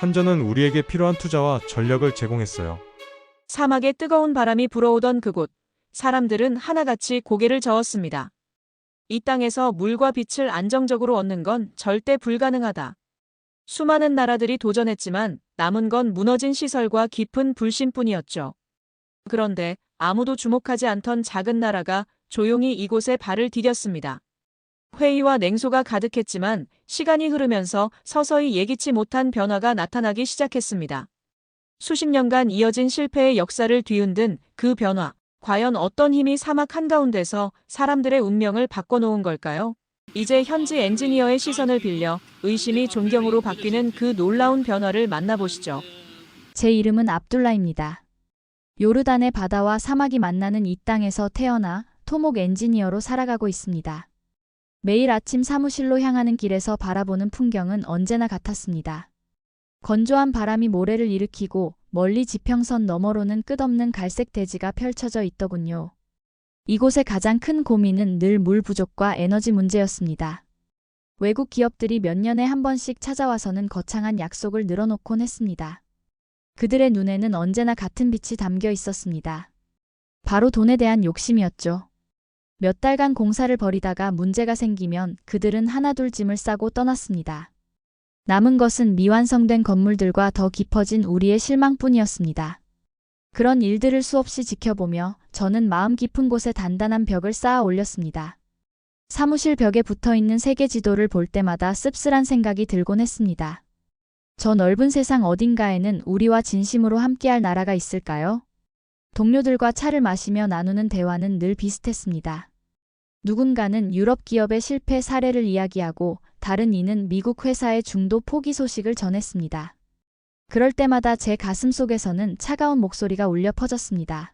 한전은 우리에게 필요한 투자와 전력을 제공했어요. 사막의 뜨거운 바람이 불어오던 그곳, 사람들은 하나같이 고개를 저었습니다. 이 땅에서 물과 빛을 안정적으로 얻는 건 절대 불가능하다. 수많은 나라들이 도전했지만 남은 건 무너진 시설과 깊은 불신뿐이었죠. 그런데 아무도 주목하지 않던 작은 나라가 조용히 이곳에 발을 디뎠습니다. 회의와 냉소가 가득했지만 시간이 흐르면서 서서히 예기치 못한 변화가 나타나기 시작했습니다. 수십 년간 이어진 실패의 역사를 뒤흔든 그 변화, 과연 어떤 힘이 사막 한가운데서 사람들의 운명을 바꿔놓은 걸까요? 이제 현지 엔지니어의 시선을 빌려 의심이 존경으로 바뀌는 그 놀라운 변화를 만나보시죠. 제 이름은 압둘라입니다. 요르단의 바다와 사막이 만나는 이 땅에서 태어나 토목 엔지니어로 살아가고 있습니다. 매일 아침 사무실로 향하는 길에서 바라보는 풍경은 언제나 같았습니다. 건조한 바람이 모래를 일으키고 멀리 지평선 너머로는 끝없는 갈색 대지가 펼쳐져 있더군요. 이곳의 가장 큰 고민은 늘 물 부족과 에너지 문제였습니다. 외국 기업들이 몇 년에 한 번씩 찾아와서는 거창한 약속을 늘어놓곤 했습니다. 그들의 눈에는 언제나 같은 빛이 담겨 있었습니다. 바로 돈에 대한 욕심이었죠. 몇 달간 공사를 벌이다가 문제가 생기면 그들은 하나둘 짐을 싸고 떠났습니다. 남은 것은 미완성된 건물들과 더 깊어진 우리의 실망뿐이었습니다. 그런 일들을 수없이 지켜보며 저는 마음 깊은 곳에 단단한 벽을 쌓아 올렸습니다. 사무실 벽에 붙어 있는 세계 지도를 볼 때마다 씁쓸한 생각이 들곤 했습니다. 저 넓은 세상 어딘가에는 우리와 진심으로 함께할 나라가 있을까요? 동료들과 차를 마시며 나누는 대화는 늘 비슷했습니다. 누군가는 유럽 기업의 실패 사례를 이야기하고 다른 이는 미국 회사의 중도 포기 소식을 전했습니다. 그럴 때마다 제 가슴 속에서는 차가운 목소리가 울려 퍼졌습니다.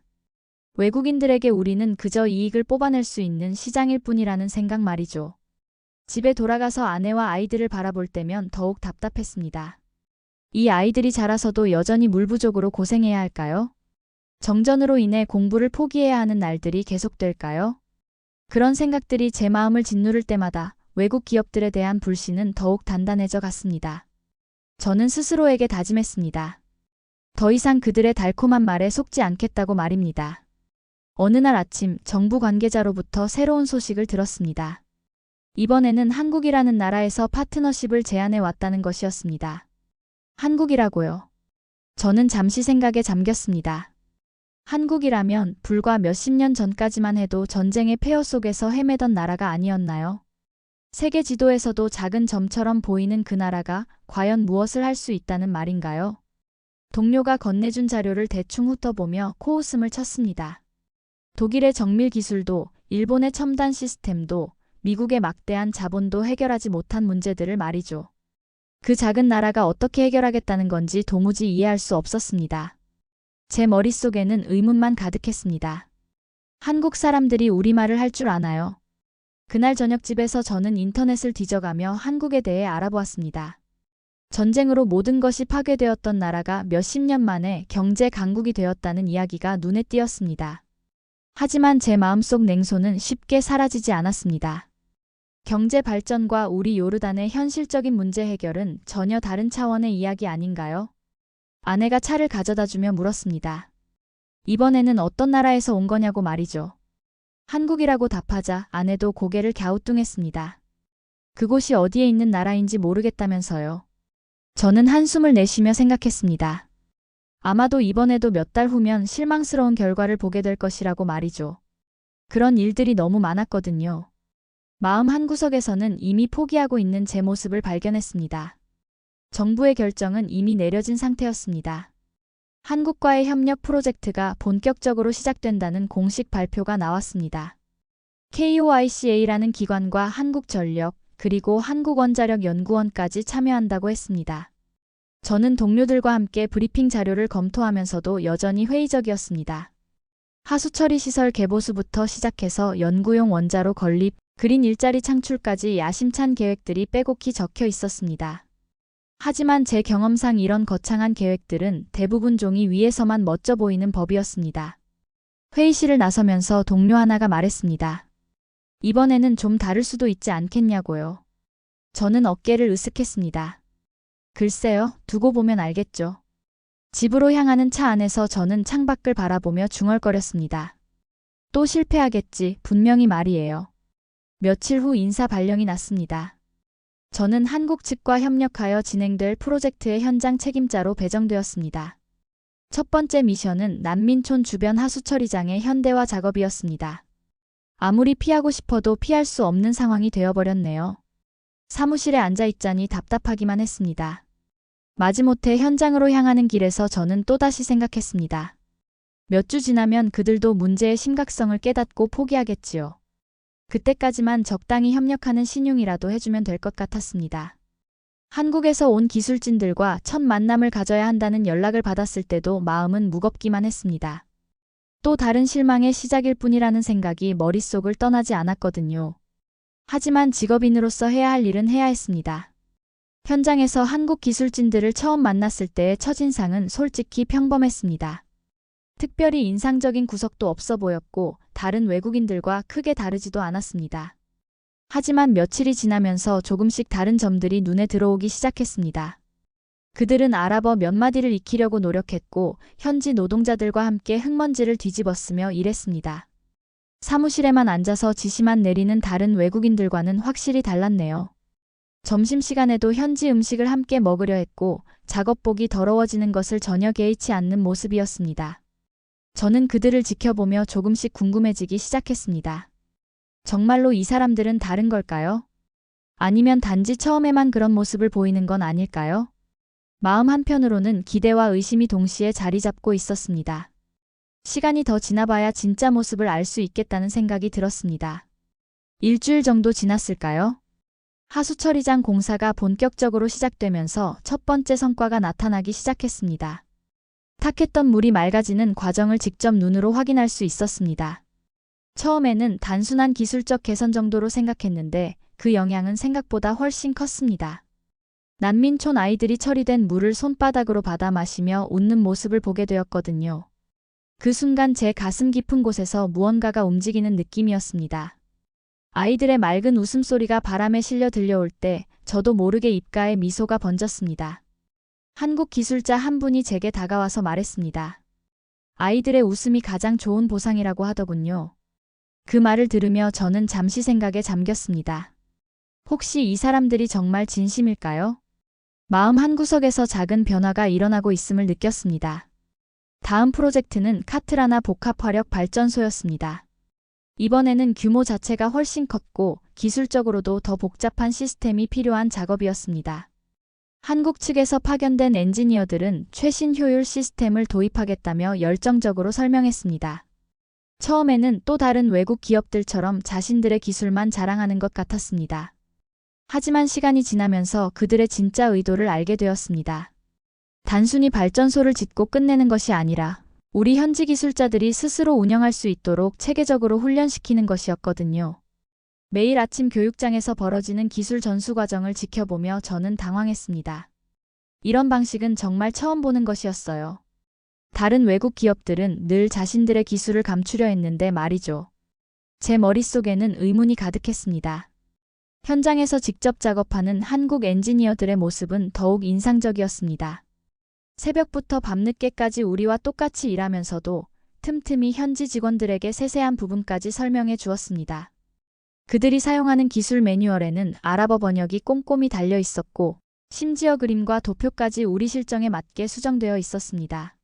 외국인들에게 우리는 그저 이익을 뽑아낼 수 있는 시장일 뿐이라는 생각 말이죠. 집에 돌아가서 아내와 아이들을 바라볼 때면 더욱 답답했습니다. 이 아이들이 자라서도 여전히 물 부족으로 고생해야 할까요? 정전으로 인해 공부를 포기해야 하는 날들이 계속될까요? 그런 생각들이 제 마음을 짓누를 때마다 외국 기업들에 대한 불신은 더욱 단단해져 갔습니다. 저는 스스로에게 다짐했습니다. 더 이상 그들의 달콤한 말에 속지 않겠다고 말입니다. 어느 날 아침 정부 관계자로부터 새로운 소식을 들었습니다. 이번에는 한국이라는 나라에서 파트너십을 제안해 왔다는 것이었습니다. 한국이라고요. 저는 잠시 생각에 잠겼습니다. 한국이라면 불과 몇십 년 전까지만 해도 전쟁의 폐허 속에서 헤매던 나라가 아니었나요? 세계 지도에서도 작은 점처럼 보이는 그 나라가 과연 무엇을 할 수 있다는 말인가요? 동료가 건네준 자료를 대충 훑어보며 코웃음을 쳤습니다. 독일의 정밀 기술도, 일본의 첨단 시스템도, 미국의 막대한 자본도 해결하지 못한 문제들을 말이죠. 그 작은 나라가 어떻게 해결하겠다는 건지 도무지 이해할 수 없었습니다. 제 머릿속에는 의문만 가득했습니다. 한국 사람들이 우리말을 할 줄 아나요? 그날 저녁 집에서 저는 인터넷을 뒤져가며 한국에 대해 알아보았습니다. 전쟁으로 모든 것이 파괴되었던 나라가 몇십 년 만에 경제 강국이 되었다는 이야기가 눈에 띄었습니다. 하지만 제 마음속 냉소는 쉽게 사라지지 않았습니다. 경제 발전과 우리 요르단의 현실적인 문제 해결은 전혀 다른 차원의 이야기 아닌가요? 아내가 차를 가져다 주며 물었습니다. 이번에는 어떤 나라에서 온 거냐고 말이죠. 한국이라고 답하자 아내도 고개를 갸우뚱했습니다. 그곳이 어디에 있는 나라인지 모르겠다면서요. 저는 한숨을 내쉬며 생각했습니다. 아마도 이번에도 몇 달 후면 실망스러운 결과를 보게 될 것이라고 말이죠. 그런 일들이 너무 많았거든요. 마음 한구석에서는 이미 포기하고 있는 제 모습을 발견했습니다. 정부의 결정은 이미 내려진 상태였습니다. 한국과의 협력 프로젝트가 본격적으로 시작된다는 공식 발표가 나왔습니다. KOICA라는 기관과 한국전력, 그리고 한국원자력연구원까지 참여한다고 했습니다. 저는 동료들과 함께 브리핑 자료를 검토하면서도 여전히 회의적이었습니다. 하수처리 시설 개보수부터 시작해서 연구용 원자로 건립, 그린 일자리 창출까지 야심찬 계획들이 빼곡히 적혀 있었습니다. 하지만 제 경험상 이런 거창한 계획들은 대부분 종이 위에서만 멋져 보이는 법이었습니다. 회의실을 나서면서 동료 하나가 말했습니다. 이번에는 좀 다를 수도 있지 않겠냐고요. 저는 어깨를 으쓱했습니다. 글쎄요, 두고 보면 알겠죠. 집으로 향하는 차 안에서 저는 창밖을 바라보며 중얼거렸습니다. 또 실패하겠지, 분명히 말이에요. 며칠 후 인사 발령이 났습니다. 저는 한국 측과 협력하여 진행될 프로젝트의 현장 책임자로 배정되었습니다. 첫 번째 미션은 난민촌 주변 하수 처리장의 현대화 작업이었습니다. 아무리 피하고 싶어도 피할 수 없는 상황이 되어버렸네요. 사무실에 앉아 있자니 답답하기만 했습니다. 마지못해 현장으로 향하는 길에서 저는 또다시 생각했습니다. 몇 주 지나면 그들도 문제의 심각성을 깨닫고 포기하겠지요. 그때까지만 적당히 협력하는 신용이라도 해주면 될 것 같았습니다. 한국에서 온 기술진들과 첫 만남을 가져야 한다는 연락을 받았을 때도 마음은 무겁기만 했습니다. 또 다른 실망의 시작일 뿐이라는 생각이 머릿속을 떠나지 않았거든요. 하지만 직업인으로서 해야 할 일은 해야 했습니다. 현장에서 한국 기술진들을 처음 만났을 때의 첫인상은 솔직히 평범했습니다. 특별히 인상적인 구석도 없어 보였고 다른 외국인들과 크게 다르지도 않았습니다. 하지만 며칠이 지나면서 조금씩 다른 점들이 눈에 들어오기 시작했습니다. 그들은 아랍어 몇 마디를 익히려고 노력했고 현지 노동자들과 함께 흙먼지를 뒤집었으며 일했습니다. 사무실에만 앉아서 지시만 내리는 다른 외국인들과는 확실히 달랐네요. 점심시간에도 현지 음식을 함께 먹으려 했고 작업복이 더러워지는 것을 전혀 개의치 않는 모습이었습니다. 저는 그들을 지켜보며 조금씩 궁금해지기 시작했습니다. 정말로 이 사람들은 다른 걸까요? 아니면 단지 처음에만 그런 모습을 보이는 건 아닐까요? 마음 한편으로는 기대와 의심이 동시에 자리 잡고 있었습니다. 시간이 더 지나봐야 진짜 모습을 알 수 있겠다는 생각이 들었습니다. 일주일 정도 지났을까요? 하수처리장 공사가 본격적으로 시작되면서 첫 번째 성과가 나타나기 시작했습니다. 탁했던 물이 맑아지는 과정을 직접 눈으로 확인할 수 있었습니다. 처음에는 단순한 기술적 개선 정도로 생각했는데 그 영향은 생각보다 훨씬 컸습니다. 난민촌 아이들이 처리된 물을 손바닥으로 받아 마시며 웃는 모습을 보게 되었거든요. 그 순간 제 가슴 깊은 곳에서 무언가가 움직이는 느낌이었습니다. 아이들의 맑은 웃음소리가 바람에 실려 들려올 때 저도 모르게 입가에 미소가 번졌습니다. 한국 기술자 한 분이 제게 다가와서 말했습니다. 아이들의 웃음이 가장 좋은 보상이라고 하더군요. 그 말을 들으며 저는 잠시 생각에 잠겼습니다. 혹시 이 사람들이 정말 진심일까요? 마음 한구석에서 작은 변화가 일어나고 있음을 느꼈습니다. 다음 프로젝트는 카트라나 복합 화력 발전소였습니다. 이번에는 규모 자체가 훨씬 컸고 기술적으로도 더 복잡한 시스템이 필요한 작업이었습니다. 한국 측에서 파견된 엔지니어들은 최신 효율 시스템을 도입하겠다며 열정적으로 설명했습니다. 처음에는 또 다른 외국 기업들처럼 자신들의 기술만 자랑하는 것 같았습니다. 하지만 시간이 지나면서 그들의 진짜 의도를 알게 되었습니다. 단순히 발전소를 짓고 끝내는 것이 아니라 우리 현지 기술자들이 스스로 운영할 수 있도록 체계적으로 훈련시키는 것이었거든요. 매일 아침 교육장에서 벌어지는 기술 전수 과정을 지켜보며 저는 당황했습니다. 이런 방식은 정말 처음 보는 것이었어요. 다른 외국 기업들은 늘 자신들의 기술을 감추려 했는데 말이죠. 제 머릿속에는 의문이 가득했습니다. 현장에서 직접 작업하는 한국 엔지니어들의 모습은 더욱 인상적이었습니다. 새벽부터 밤늦게까지 우리와 똑같이 일하면서도 틈틈이 현지 직원들에게 세세한 부분까지 설명해 주었습니다. 그들이 사용하는 기술 매뉴얼에는 아랍어 번역이 꼼꼼히 달려 있었고, 심지어 그림과 도표까지 우리 실정에 맞게 수정되어 있었습니다.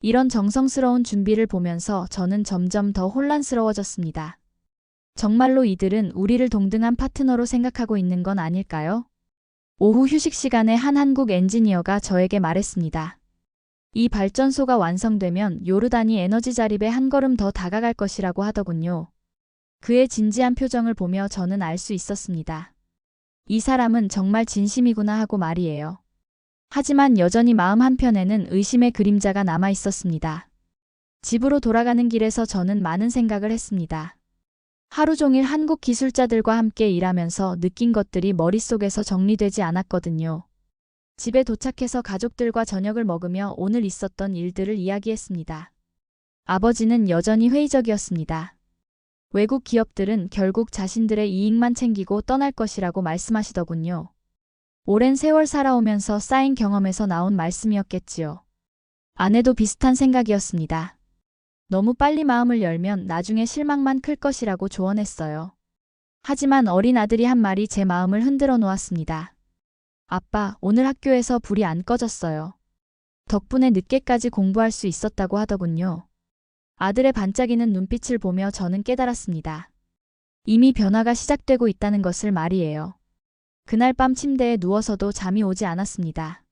이런 정성스러운 준비를 보면서 저는 점점 더 혼란스러워졌습니다. 정말로 이들은 우리를 동등한 파트너로 생각하고 있는 건 아닐까요? 오후 휴식 시간에 한 한국 엔지니어가 저에게 말했습니다. 이 발전소가 완성되면 요르단이 에너지 자립에 한 걸음 더 다가갈 것이라고 하더군요. 그의 진지한 표정을 보며 저는 알 수 있었습니다. 이 사람은 정말 진심이구나 하고 말이에요. 하지만 여전히 마음 한편에는 의심의 그림자가 남아 있었습니다. 집으로 돌아가는 길에서 저는 많은 생각을 했습니다. 하루 종일 한국 기술자들과 함께 일하면서 느낀 것들이 머릿속에서 정리되지 않았거든요. 집에 도착해서 가족들과 저녁을 먹으며 오늘 있었던 일들을 이야기했습니다. 아버지는 여전히 회의적이었습니다. 외국 기업들은 결국 자신들의 이익만 챙기고 떠날 것이라고 말씀하시더군요. 오랜 세월 살아오면서 쌓인 경험에서 나온 말씀이었겠지요. 아내도 비슷한 생각이었습니다. 너무 빨리 마음을 열면 나중에 실망만 클 것이라고 조언했어요. 하지만 어린 아들이 한 말이 제 마음을 흔들어 놓았습니다. 아빠, 오늘 학교에서 불이 안 꺼졌어요. 덕분에 늦게까지 공부할 수 있었다고 하더군요. 아들의 반짝이는 눈빛을 보며 저는 깨달았습니다. 이미 변화가 시작되고 있다는 것을 말이에요. 그날 밤 침대에 누워서도 잠이 오지 않았습니다.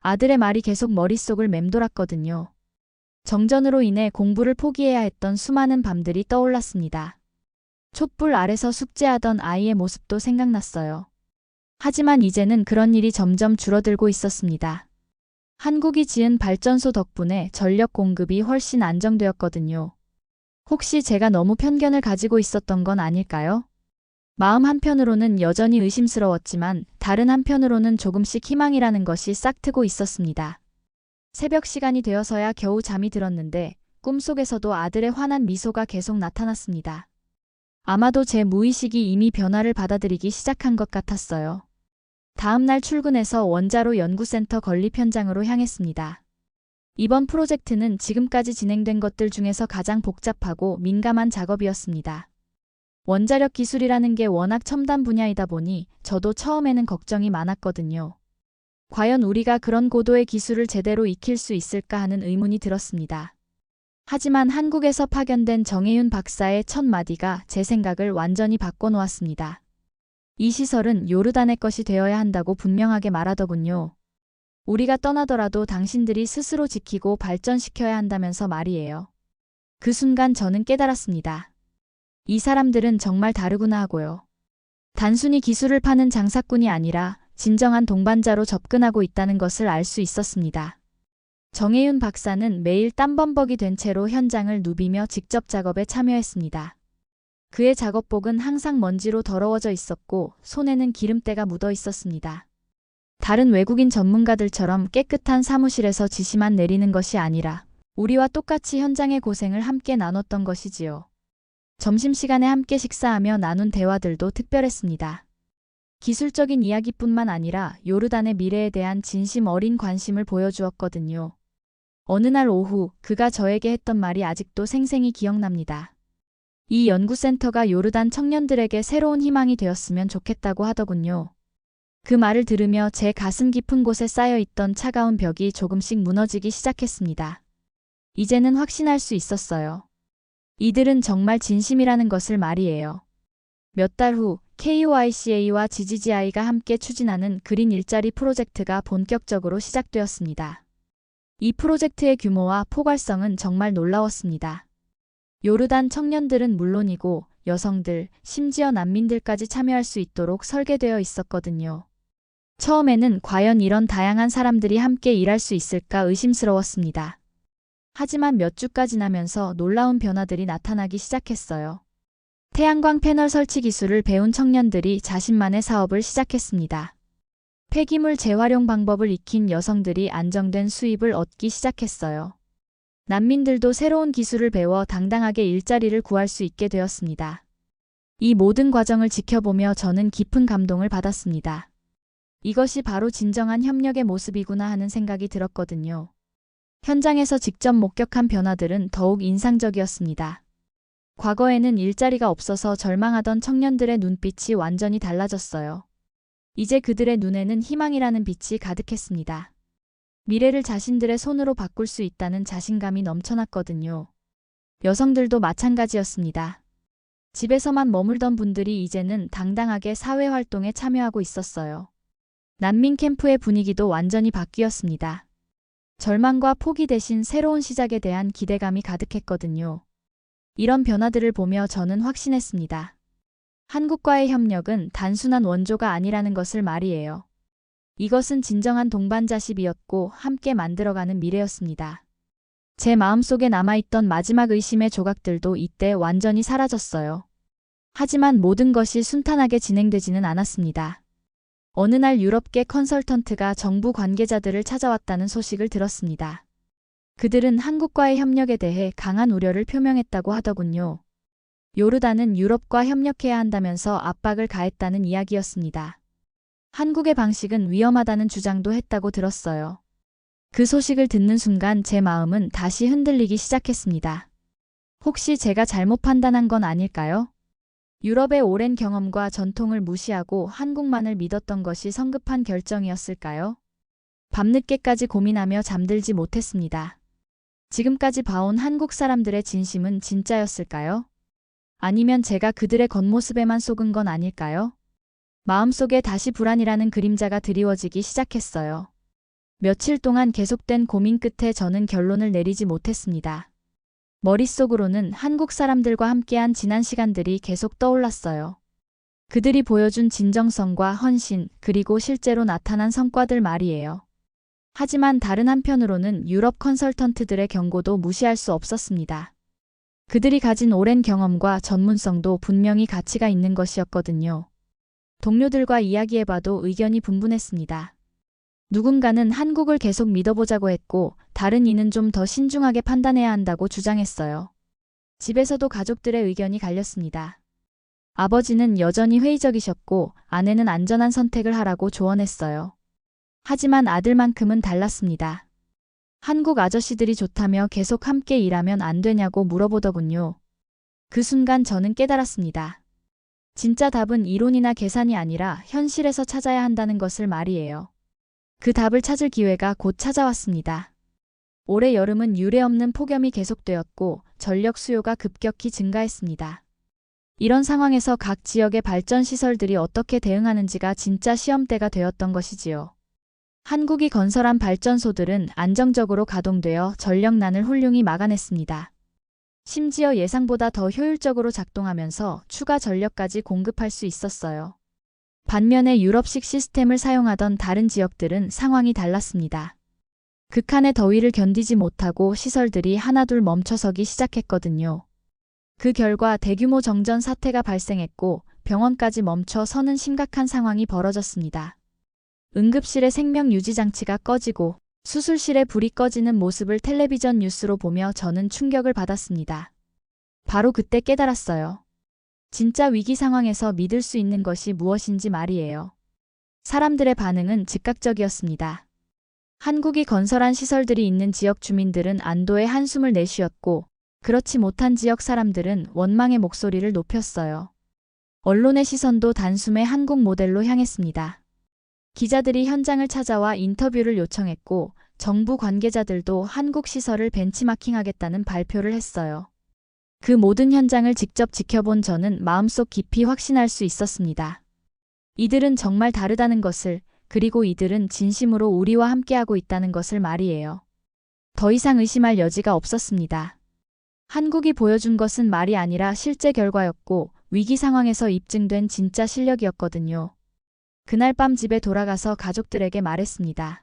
아들의 말이 계속 머릿속을 맴돌았거든요. 정전으로 인해 공부를 포기해야 했던 수많은 밤들이 떠올랐습니다. 촛불 아래서 숙제하던 아이의 모습도 생각났어요. 하지만 이제는 그런 일이 점점 줄어들고 있었습니다. 한국이 지은 발전소 덕분에 전력 공급이 훨씬 안정되었거든요. 혹시 제가 너무 편견을 가지고 있었던 건 아닐까요? 마음 한편으로는 여전히 의심스러웠지만 다른 한편으로는 조금씩 희망이라는 것이 싹트고 있었습니다. 새벽 시간이 되어서야 겨우 잠이 들었는데 꿈속에서도 아들의 환한 미소가 계속 나타났습니다. 아마도 제 무의식이 이미 변화를 받아들이기 시작한 것 같았어요. 다음 날 출근해서 원자로 연구센터 건립 현장으로 향했습니다. 이번 프로젝트는 지금까지 진행된 것들 중에서 가장 복잡하고 민감한 작업이었습니다. 원자력 기술이라는 게 워낙 첨단 분야이다 보니 저도 처음에는 걱정이 많았거든요. 과연 우리가 그런 고도의 기술을 제대로 익힐 수 있을까 하는 의문이 들었습니다. 하지만 한국에서 파견된 정혜윤 박사의 첫 마디가 제 생각을 완전히 바꿔놓았습니다. 이 시설은 요르단의 것이 되어야 한다고 분명하게 말하더군요. 우리가 떠나더라도 당신들이 스스로 지키고 발전시켜야 한다면서 말이에요. 그 순간 저는 깨달았습니다. 이 사람들은 정말 다르구나 하고요. 단순히 기술을 파는 장사꾼이 아니라 진정한 동반자로 접근하고 있다는 것을 알 수 있었습니다. 정혜윤 박사는 매일 땀범벅이 된 채로 현장을 누비며 직접 작업에 참여했습니다. 그의 작업복은 항상 먼지로 더러워져 있었고 손에는 기름때가 묻어 있었습니다. 다른 외국인 전문가들처럼 깨끗한 사무실에서 지시만 내리는 것이 아니라 우리와 똑같이 현장의 고생을 함께 나눴던 것이지요. 점심시간에 함께 식사하며 나눈 대화들도 특별했습니다. 기술적인 이야기뿐만 아니라 요르단의 미래에 대한 진심 어린 관심을 보여주었거든요. 어느 날 오후 그가 저에게 했던 말이 아직도 생생히 기억납니다. 이 연구센터가 요르단 청년들에게 새로운 희망이 되었으면 좋겠다고 하더군요. 그 말을 들으며 제 가슴 깊은 곳에 쌓여 있던 차가운 벽이 조금씩 무너지기 시작했습니다. 이제는 확신할 수 있었어요. 이들은 정말 진심이라는 것을 말이에요. 몇 달 후 KOICA와 GGGI가 함께 추진하는 그린 일자리 프로젝트가 본격적으로 시작되었습니다. 이 프로젝트의 규모와 포괄성은 정말 놀라웠습니다. 요르단 청년들은 물론이고 여성들, 심지어 난민들까지 참여할 수 있도록 설계되어 있었거든요. 처음에는 과연 이런 다양한 사람들이 함께 일할 수 있을까 의심스러웠습니다. 하지만 몇 주가 지나면서 놀라운 변화들이 나타나기 시작했어요. 태양광 패널 설치 기술을 배운 청년들이 자신만의 사업을 시작했습니다. 폐기물 재활용 방법을 익힌 여성들이 안정된 수입을 얻기 시작했어요. 난민들도 새로운 기술을 배워 당당하게 일자리를 구할 수 있게 되었습니다. 이 모든 과정을 지켜보며 저는 깊은 감동을 받았습니다. 이것이 바로 진정한 협력의 모습이구나 하는 생각이 들었거든요. 현장에서 직접 목격한 변화들은 더욱 인상적이었습니다. 과거에는 일자리가 없어서 절망하던 청년들의 눈빛이 완전히 달라졌어요. 이제 그들의 눈에는 희망이라는 빛이 가득했습니다. 미래를 자신들의 손으로 바꿀 수 있다는 자신감이 넘쳐났거든요. 여성들도 마찬가지였습니다. 집에서만 머물던 분들이 이제는 당당하게 사회활동에 참여하고 있었어요. 난민 캠프의 분위기도 완전히 바뀌었습니다. 절망과 포기 대신 새로운 시작에 대한 기대감이 가득했거든요. 이런 변화들을 보며 저는 확신했습니다. 한국과의 협력은 단순한 원조가 아니라는 것을 말이에요. 이것은 진정한 동반자십이었고 함께 만들어가는 미래였습니다. 제 마음속에 남아있던 마지막 의심의 조각들도 이때 완전히 사라졌어요. 하지만 모든 것이 순탄하게 진행되지는 않았습니다. 어느 날 유럽계 컨설턴트가 정부 관계자들을 찾아왔다는 소식을 들었습니다. 그들은 한국과의 협력에 대해 강한 우려를 표명했다고 하더군요. 요르단은 유럽과 협력해야 한다면서 압박을 가했다는 이야기였습니다. 한국의 방식은 위험하다는 주장도 했다고 들었어요. 그 소식을 듣는 순간 제 마음은 다시 흔들리기 시작했습니다. 혹시 제가 잘못 판단한 건 아닐까요? 유럽의 오랜 경험과 전통을 무시하고 한국만을 믿었던 것이 성급한 결정이었을까요? 밤늦게까지 고민하며 잠들지 못했습니다. 지금까지 봐온 한국 사람들의 진심은 진짜였을까요? 아니면 제가 그들의 겉모습에만 속은 건 아닐까요? 마음속에 다시 불안이라는 그림자가 드리워지기 시작했어요. 며칠 동안 계속된 고민 끝에 저는 결론을 내리지 못했습니다. 머릿속으로는 한국 사람들과 함께한 지난 시간들이 계속 떠올랐어요. 그들이 보여준 진정성과 헌신, 그리고 실제로 나타난 성과들 말이에요. 하지만 다른 한편으로는 유럽 컨설턴트들의 경고도 무시할 수 없었습니다. 그들이 가진 오랜 경험과 전문성도 분명히 가치가 있는 것이었거든요. 동료들과 이야기해봐도 의견이 분분했습니다. 누군가는 한국을 계속 믿어보자고 했고, 다른 이는 좀 더 신중하게 판단해야 한다고 주장했어요. 집에서도 가족들의 의견이 갈렸습니다. 아버지는 여전히 회의적이셨고, 아내는 안전한 선택을 하라고 조언했어요. 하지만 아들만큼은 달랐습니다. 한국 아저씨들이 좋다며 계속 함께 일하면 안 되냐고 물어보더군요. 그 순간 저는 깨달았습니다. 진짜 답은 이론이나 계산이 아니라 현실에서 찾아야 한다는 것을 말이에요. 그 답을 찾을 기회가 곧 찾아왔습니다. 올해 여름은 유례 없는 폭염이 계속되었고 전력 수요가 급격히 증가했습니다. 이런 상황에서 각 지역의 발전 시설들이 어떻게 대응하는지가 진짜 시험대가 되었던 것이지요. 한국이 건설한 발전소들은 안정적으로 가동되어 전력난을 훌륭히 막아냈습니다. 심지어 예상보다 더 효율적으로 작동하면서 추가 전력까지 공급할 수 있었어요. 반면에 유럽식 시스템을 사용하던 다른 지역들은 상황이 달랐습니다. 극한의 더위를 견디지 못하고 시설들이 하나둘 멈춰서기 시작했거든요. 그 결과 대규모 정전 사태가 발생했고 병원까지 멈춰 서는 심각한 상황이 벌어졌습니다. 응급실의 생명 유지 장치가 꺼지고 수술실에 불이 꺼지는 모습을 텔레비전 뉴스로 보며 저는 충격을 받았습니다. 바로 그때 깨달았어요. 진짜 위기 상황에서 믿을 수 있는 것이 무엇인지 말이에요. 사람들의 반응은 즉각적이었습니다. 한국이 건설한 시설들이 있는 지역 주민들은 안도의 한숨을 내쉬었고, 그렇지 못한 지역 사람들은 원망의 목소리를 높였어요. 언론의 시선도 단숨에 한국 모델로 향했습니다. 기자들이 현장을 찾아와 인터뷰를 요청했고, 정부 관계자들도 한국 시설을 벤치마킹하겠다는 발표를 했어요. 그 모든 현장을 직접 지켜본 저는 마음속 깊이 확신할 수 있었습니다. 이들은 정말 다르다는 것을, 그리고 이들은 진심으로 우리와 함께하고 있다는 것을 말이에요. 더 이상 의심할 여지가 없었습니다. 한국이 보여준 것은 말이 아니라 실제 결과였고, 위기 상황에서 입증된 진짜 실력이었거든요. 그날 밤 집에 돌아가서 가족들에게 말했습니다.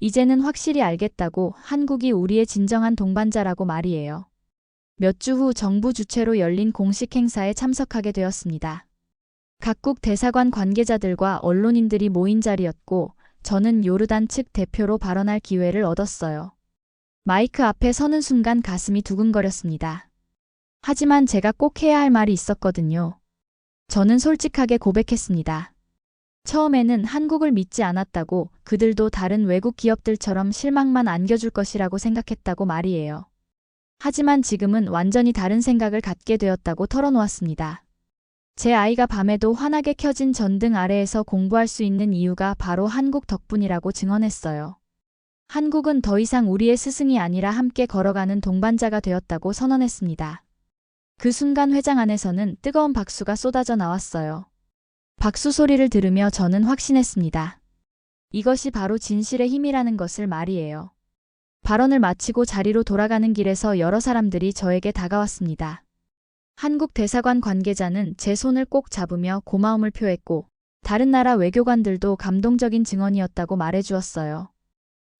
이제는 확실히 알겠다고 한국이 우리의 진정한 동반자라고 말이에요. 몇 주 후 정부 주최로 열린 공식 행사에 참석하게 되었습니다. 각국 대사관 관계자들과 언론인들이 모인 자리였고 저는 요르단 측 대표로 발언할 기회를 얻었어요. 마이크 앞에 서는 순간 가슴이 두근거렸습니다. 하지만 제가 꼭 해야 할 말이 있었거든요. 저는 솔직하게 고백했습니다. 처음에는 한국을 믿지 않았다고 그들도 다른 외국 기업들처럼 실망만 안겨줄 것이라고 생각했다고 말이에요. 하지만 지금은 완전히 다른 생각을 갖게 되었다고 털어놓았습니다. 제 아이가 밤에도 환하게 켜진 전등 아래에서 공부할 수 있는 이유가 바로 한국 덕분이라고 증언했어요. 한국은 더 이상 우리의 스승이 아니라 함께 걸어가는 동반자가 되었다고 선언했습니다. 그 순간 회장 안에서는 뜨거운 박수가 쏟아져 나왔어요. 박수 소리를 들으며 저는 확신했습니다. 이것이 바로 진실의 힘이라는 것을 말이에요. 발언을 마치고 자리로 돌아가는 길에서 여러 사람들이 저에게 다가왔습니다. 한국 대사관 관계자는 제 손을 꼭 잡으며 고마움을 표했고, 다른 나라 외교관들도 감동적인 증언이었다고 말해주었어요.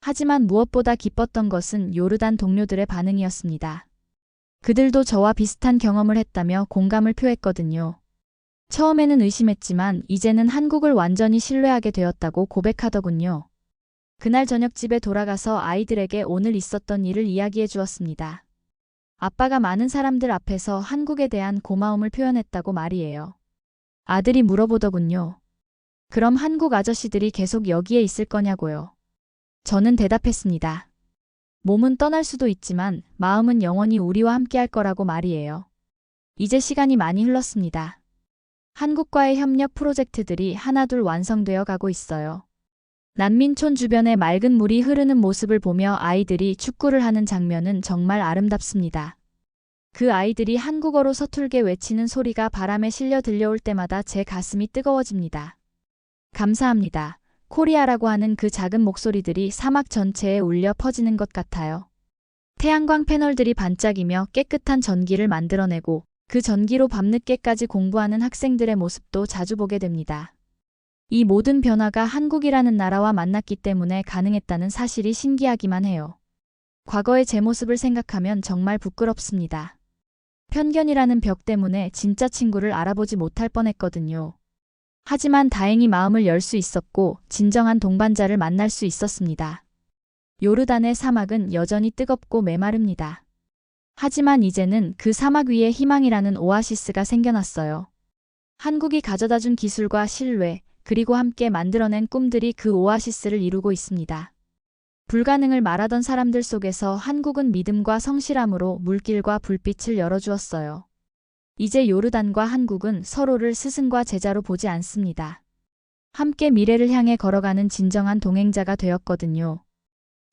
하지만 무엇보다 기뻤던 것은 요르단 동료들의 반응이었습니다. 그들도 저와 비슷한 경험을 했다며 공감을 표했거든요. 처음에는 의심했지만 이제는 한국을 완전히 신뢰하게 되었다고 고백하더군요. 그날 저녁 집에 돌아가서 아이들에게 오늘 있었던 일을 이야기해 주었습니다. 아빠가 많은 사람들 앞에서 한국에 대한 고마움을 표현했다고 말이에요. 아들이 물어보더군요. 그럼 한국 아저씨들이 계속 여기에 있을 거냐고요. 저는 대답했습니다. 몸은 떠날 수도 있지만 마음은 영원히 우리와 함께 할 거라고 말이에요. 이제 시간이 많이 흘렀습니다. 한국과의 협력 프로젝트들이 하나둘 완성되어 가고 있어요. 난민촌 주변에 맑은 물이 흐르는 모습을 보며 아이들이 축구를 하는 장면은 정말 아름답습니다. 그 아이들이 한국어로 서툴게 외치는 소리가 바람에 실려 들려올 때마다 제 가슴이 뜨거워집니다. 감사합니다. 코리아라고 하는 그 작은 목소리들이 사막 전체에 울려 퍼지는 것 같아요. 태양광 패널들이 반짝이며 깨끗한 전기를 만들어내고 그 전기로 밤늦게까지 공부하는 학생들의 모습도 자주 보게 됩니다. 이 모든 변화가 한국이라는 나라와 만났기 때문에 가능했다는 사실이 신기하기만 해요. 과거의 제 모습을 생각하면 정말 부끄럽습니다. 편견이라는 벽 때문에 진짜 친구를 알아보지 못할 뻔했거든요. 하지만 다행히 마음을 열 수 있었고 진정한 동반자를 만날 수 있었습니다. 요르단의 사막은 여전히 뜨겁고 메마릅니다. 하지만 이제는 그 사막 위에 희망이라는 오아시스가 생겨났어요. 한국이 가져다 준 기술과 신뢰, 그리고 함께 만들어낸 꿈들이 그 오아시스를 이루고 있습니다. 불가능을 말하던 사람들 속에서 한국은 믿음과 성실함으로 물길과 불빛을 열어주었어요. 이제 요르단과 한국은 서로를 스승과 제자로 보지 않습니다. 함께 미래를 향해 걸어가는 진정한 동행자가 되었거든요.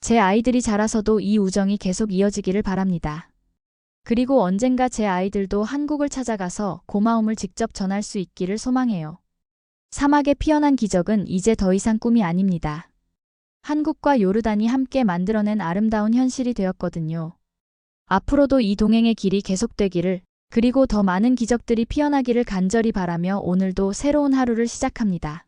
제 아이들이 자라서도 이 우정이 계속 이어지기를 바랍니다. 그리고 언젠가 제 아이들도 한국을 찾아가서 고마움을 직접 전할 수 있기를 소망해요. 사막에 피어난 기적은 이제 더 이상 꿈이 아닙니다. 한국과 요르단이 함께 만들어낸 아름다운 현실이 되었거든요. 앞으로도 이 동행의 길이 계속되기를, 그리고 더 많은 기적들이 피어나기를 간절히 바라며 오늘도 새로운 하루를 시작합니다.